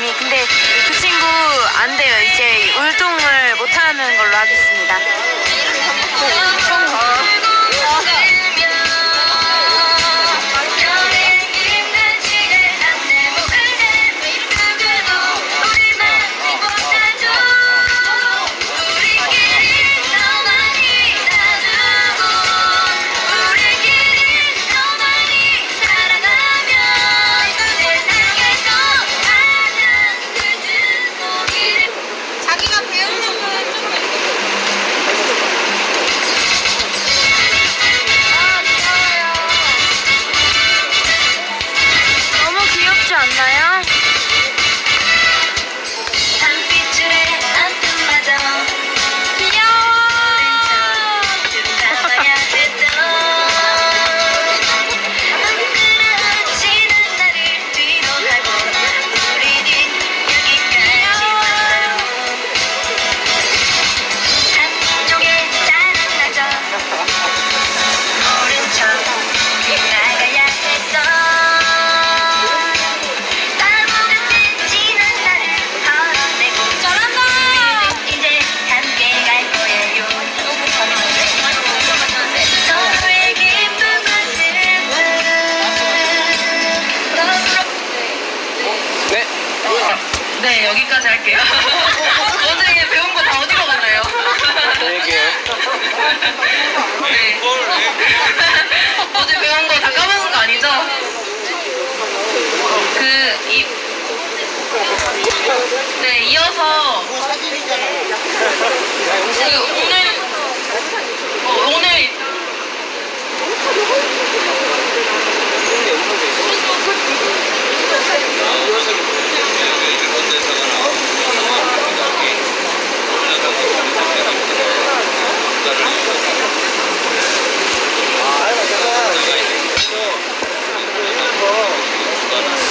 시골땡님이. 근데 그 친구 안 돼요. 이제 울동을 못하는 걸로 하겠습니다. 자기 여기까지 할게요. 어제 배운 거 다 어디로 갔나요? 안녕히 네. 어제 배운 거 다 까먹은 거 아니죠? 그, 이, 네, 이어서, 그, 오늘, 어, 오늘,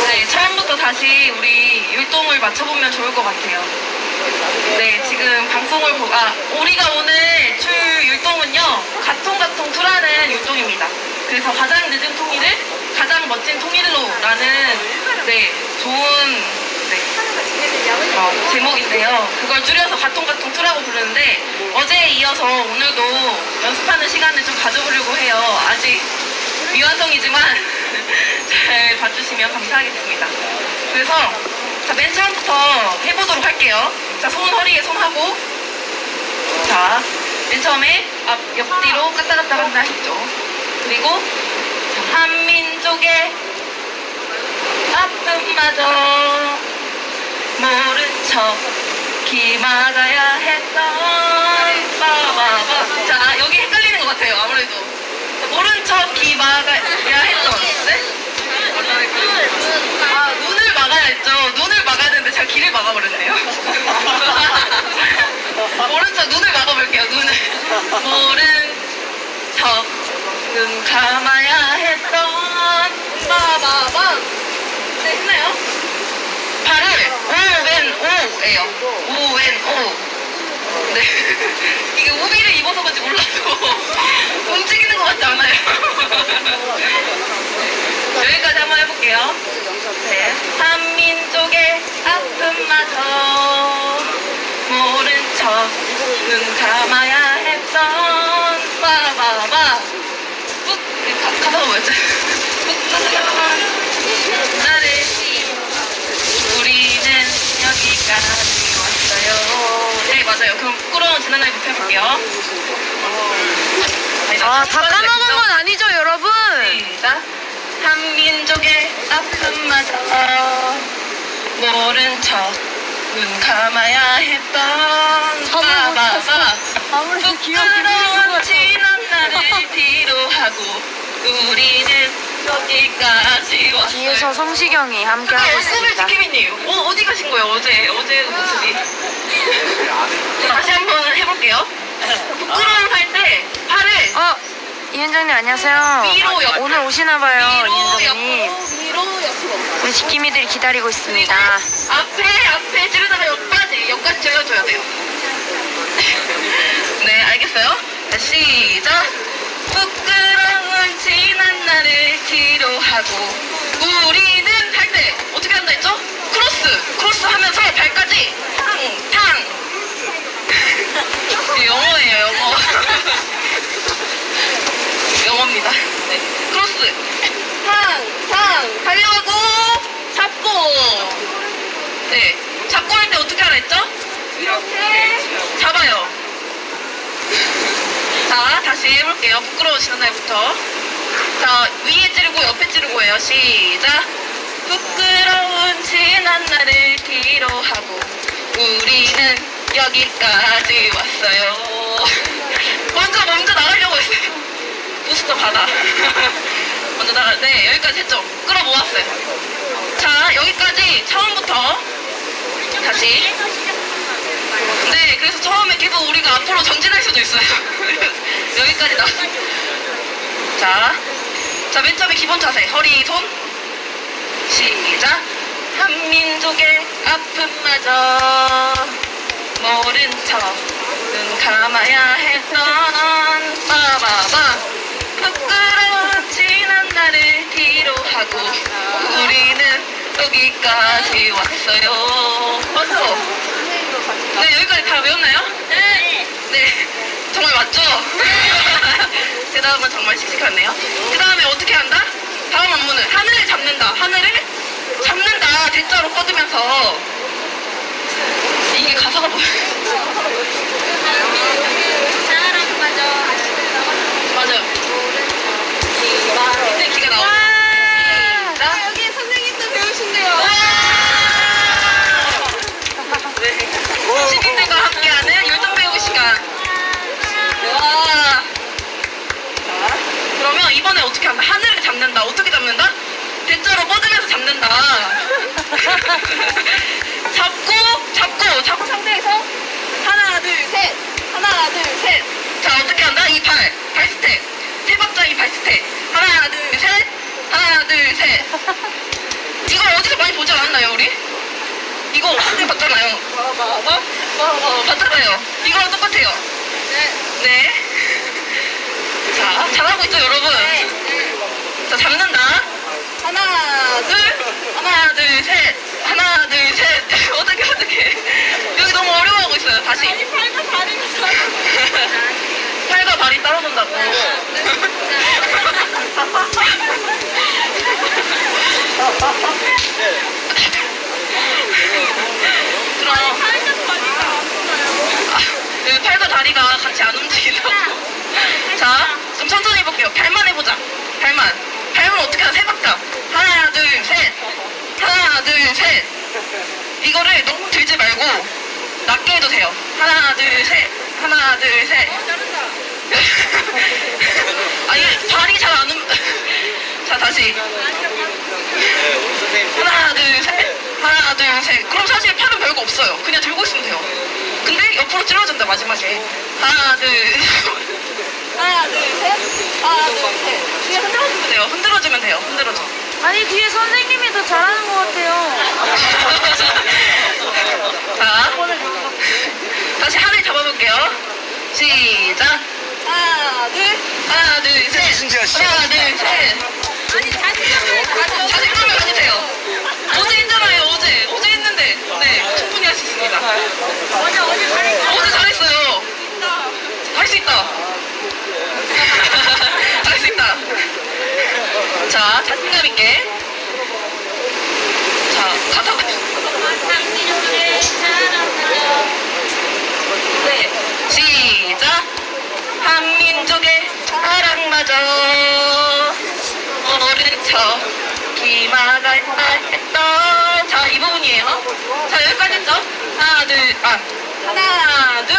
네, 처음부터 다시 우리 맞춰보면 좋을 것 같아요. 네, 지금 방송을 보, 아, 우리가 오늘 출 율동은요, 가통가통 투라는 율동입니다. 그래서 가장 늦은 통일을 가장 멋진 통일로라는, 네, 좋은, 네, 어, 제목인데요. 그걸 줄여서 가통가통 투라고 부르는데, 어제에 이어서 오늘도 연습하는 시간을 좀 가져보려고 해요. 아직 미완성이지만, 잘 봐주시면 감사하겠습니다. 그래서 자, 맨 처음부터 할게요. 자, 손 허리에 손 하고 자, 맨 처음에 앞, 옆뒤로 갔다 갔다 간다 했죠. 그리고 자, 한민족의 아픔마저 모른 척 기막아야 했던 빠바바 자, 여기 헷갈리는 것 같아요. 아무래도 모른 척 기막아야 했던 네? 아, 눈을 막아야 했죠. 눈을 막아야 되는데 제가 길을 막아버렸네요. 모른 척 눈을 막아볼게요, 눈을. 척눈 감아야 했던 빠바바. 네, 했나요? 발을 오웬 오예요. 오웬 오. 네. 이게 우비를 입어서 그런지 몰라도 움직이는 것 같지 않아요? 여기까지 한번 해볼게요. 네. 한민족의 아픔마저 모른 척눈 감아야 했던 빠바바 꾹 가, 가사가 뭐였지? 꾹 나를 우리는 여기까지 왔어요. 네 맞아요. 그럼 부끄러운 지난 날 부터 해볼게요. 아, 다 까먹은 건 아니죠, 여러분? 시작. 한민족의 아픔마저 모른 척 눈 감아야 했던 바바바. 아무래도 부끄러운 지난 날을 뒤로 하고 우리는 여기까지 왔어요. 뒤에서 성시경이 함께 하고 꿈을 있습니다. 지키민님. 어, 어디 가신 거예요? 어제 어제 모습이? 다시 한번 해볼게요. 부끄러움 할때 팔을 어, 팀장님 안녕하세요. 위로 옆- 오늘 오시나 봐요, 위로 인정님. 옆으로. 우리 네, 지킴이들이 기다리고 있습니다. 네, 네. 앞에 앞에 찌르다가 옆까지 옆까지 찔러줘야 돼요. 네 알겠어요? 자 시작. 부끄러운 지난 날을 뒤로하고 우리는 할 때 어떻게 한다 했죠? 크로스 크로스 하면서 발까지 탕탕. 이게 영어예요 영어. 영어입니다. 네. 크로스. 탕 탕. 달려가고. 잡고. 네. 잡고 할 때 어떻게 하라 했죠? 이렇게. 잡아요. 자 다시 해볼게요. 부끄러우시는 날부터. 자 위에 찌르고 옆에 찌르고 해요. 시작. 부끄러운 지난 날을 뒤로 하고 우리는 여기까지 왔어요. 먼저 먼저 나가려고 했어요 부스터 받아. 먼저 나가. 네 여기까지 했죠. 끌어 모았어요. 자 여기까지 처음부터. 다시. 네 그래서 처음에 계속 우리가 앞으로 전진할 수도 있어요. 여기까지 나. 자, 자, 맨 처음에 기본 자세. 허리, 손. 시작. 한민족의 아픔마저 모른 척 눈 감아야 했던. 빠바바 부끄러운 지난 날을 뒤로 하고 우리는 여기까지 왔어요. 맞죠? 네, 여기까지 다 외웠나요? 네. 네. 정말 맞죠? 대답은 정말 씩씩하네요. 그 다음에 어떻게 한다? 다음 안무는 하늘을 잡는다. 하늘을 잡는다. 대자로 뻗으면서 이게 가사가 뭐예요? 맞아요. 근데 기가. 여기 선생님도 배우신대요. 네. 시민들과 함께하는 율동 배우 시간. 와. 자, 그러면 이번에 어떻게 한다? 하늘을 잡는다. 어떻게 잡는다? 대자로 뻗으면서 잡는다. 잡고, 잡고, 잡고 상태에서 하나, 둘, 셋. 하나, 둘, 셋. 자, 어떻게 한다? 이 발, 발 스텝. 세 박자의 발 스텝. 하나, 둘, 셋. 하나, 둘, 셋. 이거 어디서 많이 보지 않았나요, 우리? 이거 어떻게 봤잖아요. 봤잖아요. 이거랑 똑같아요. 네. 자, 잘하고 있죠, 여러분? 자, 잡는다. 하나, 둘, 하나, 둘, 셋. 하나, 둘, 셋. 어떻게, 어떻게. 여기 너무 어려워하고 있어요. 다시. 팔과 발이 떨 어진다고. 그럼. 네, 팔과 다리가 같이 안 움직인다고. 자, 좀 천천히 해볼게요. 발만 해보자. 발만. 발만 어떻게 하나 세 박자. 하나, 둘, 셋. 하나, 둘, 셋. 이거를 너무 들지 말고 낮게 해도 돼요. 하나, 둘, 셋. 하나, 둘, 셋. 아니, 발이 잘 안 움. 자, 다시. 하나, 둘, 셋. 하나, 둘, 셋. 그럼 사실 팔은 별거 없어요. 그냥 들고 있으면 돼요. 근데 옆으로 찔러준다, 마지막에. 하나, 둘, 하나, 둘, 셋. 하나, 둘, 셋. 그냥 흔들어주면 돼요. 흔들어주면 돼요. 흔들어줘. 아니 뒤에 선생님이 더 잘하는 것 같아요. 자, 다시 하늘 잡아볼게요. 시작. 하나, 둘, 하나, 둘, 셋. 신지아 씨. 하나, 둘, 셋. 아니 자신감을 가져. 자신감을 가지세요. 어제 했잖아요, 어제. 어제 했는데. 네, 충분히 할 수 있습니다. 어제 어제 잘했어. 어제 잘했어요. 할 수 있다. 할 수 있다. 자, 자신감 있게. 자, 가사. 네, 시작. 사랑마저 어른 척 기마갈 했던 자, 이 부분이에요. 자, 여기까지 했죠? 하나, 둘, 아, 하나, 둘,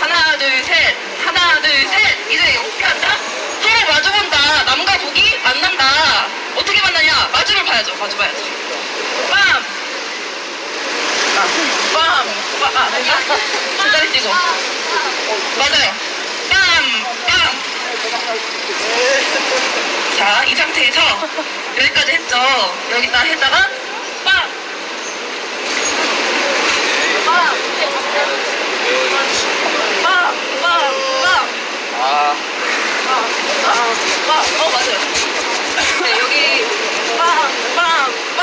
하나, 둘, 셋, 하나, 둘, 셋. 이제 어떻게 한다? 서로 마주본다. 남과 북이 만난다. 어떻게 만나냐? 마주를 봐야죠. 마주 봐야죠. 빰! 빰! 빰! 아? 제자리 띄고. 맞아요. 빰! 빰! 자, 이 상태에서 여기까지 했죠. 여기다 했다가 빵! 빵 빵 빵 아 아 빵 어 맞아요. 네, 여기 빵! 빵! 빵!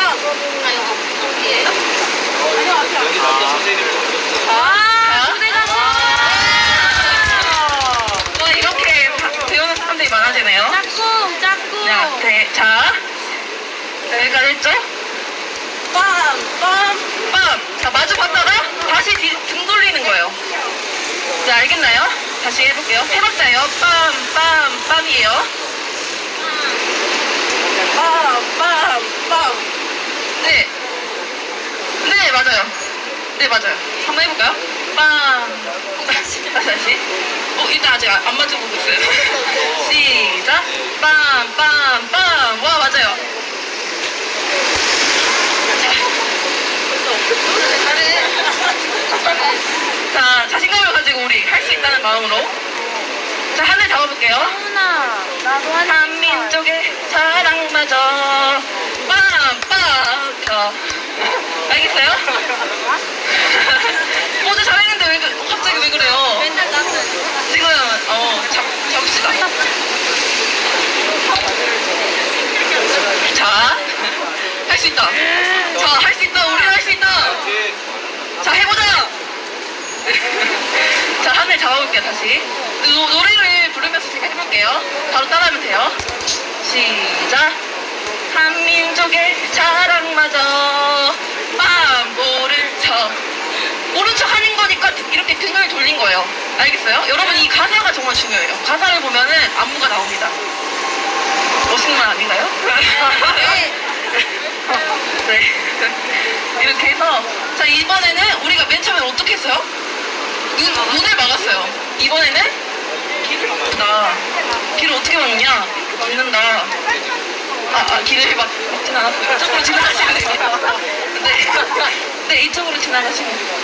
아니, 여기. 아니요, 아니요. 아, 선생님. 아, 내가 했죠? 빰, 빰, 빰. 자, 마주 봤다가 다시 뒤, 등 돌리는 거예요. 자, 알겠나요? 다시 해볼게요. 해봤자요. 빰, 빰, 빰이에요. 빰, 빰, 빰. 네. 네, 맞아요. 네, 맞아요. 한번 해볼까요? 빰. 다시, 다시, 다시. 어, 일단 아직 안, 안 맞춰보고 있어요. 시작. 빰, 빰, 빰. 와, 맞아요. 자, 자신감을 가지고 우리 할 수 있다는 마음으로. 자, 하늘 잡아볼게요. 하나 나도 한민족의 사랑마저 빰 빰 자 알겠어요? 어제 잘했는데 왜 그- 갑자기 왜 그래요? 맨날 나는 지금 어 잡, 잡읍시다 자할 수 있다 자 할 수 있다 우리 할 수 있다 자 해보자 자 하늘 잡아볼게요 다시. 노, 노래를 부르면서 제가 해볼게요. 바로 따라하면 돼요. 시작. 한민족의 자랑마저 빰보를 쳐. 오른쪽 하는 거니까 이렇게 등을 돌린 거예요. 알겠어요? 여러분 이 가사가 정말 중요해요. 가사를 보면은 안무가 나옵니다. 멋있는 말 아닌가요? 네. 이렇게 해서 자 이번에는 우리가 맨 처음에 어떻게 했어요? 눈, 눈을 막았어요. 이번에는 길을 막는다. 길을 어떻게 막느냐? 막는다. 아, 아 길을 막, 막진 않았고요. 이쪽으로 지나가시면. 네. 네, 이쪽으로 지나가시면 돼요.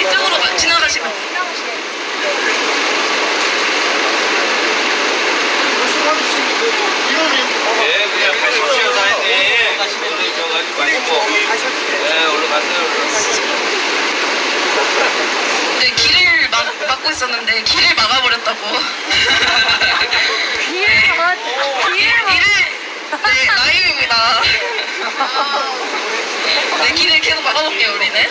이쪽으로 가- 지나가시면. 네, 그냥 가십시오, 사장님. 오늘 저 가지 마시고. 네, 얼른 가세요. 네, 길을 막, 막고 있었는데 길을 막아버렸다고. 뒤에 가 뒤에 가 길을 네 나임입니다. 네 길을 계속 막아볼게요 우리는.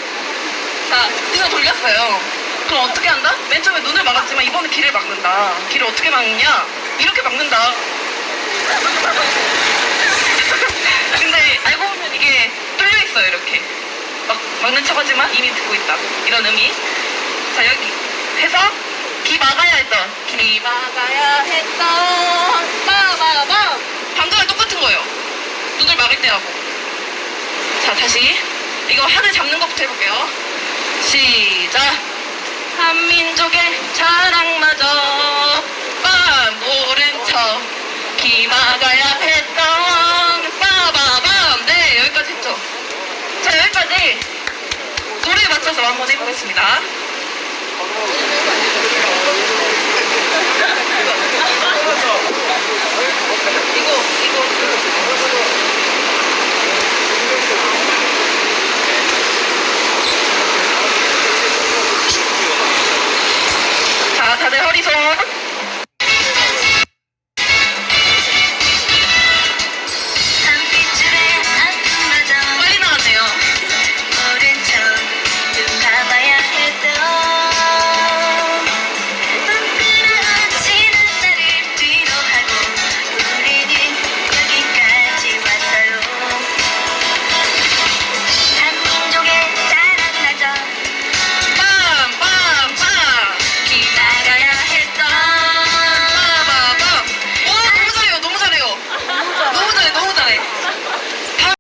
자 등을 돌렸어요. 그럼 어떻게 한다? 맨 처음에 눈을 막았지만 이번에 길을 막는다. 길을 어떻게 막느냐? 이렇게 막는다. 보면 이게 뚫려 있어요 이렇게. 막 막는 척하지만 이미 듣고 있다. 이런 의미. 자 여기. 해서 기 막아야 했던. 기 막아야 했던. 빠바밤 방금랑 똑같은 거예요. 눈을 막을 때 하고. 자 다시. 이거 하늘 잡는 것부터 해볼게요. 시작. 한민족의 자랑마저. 빰! 모른 척기 막아야 했던 빠바밤 네 여기까지 했죠 자 여기까지 맞춰서 한번 해보겠습니다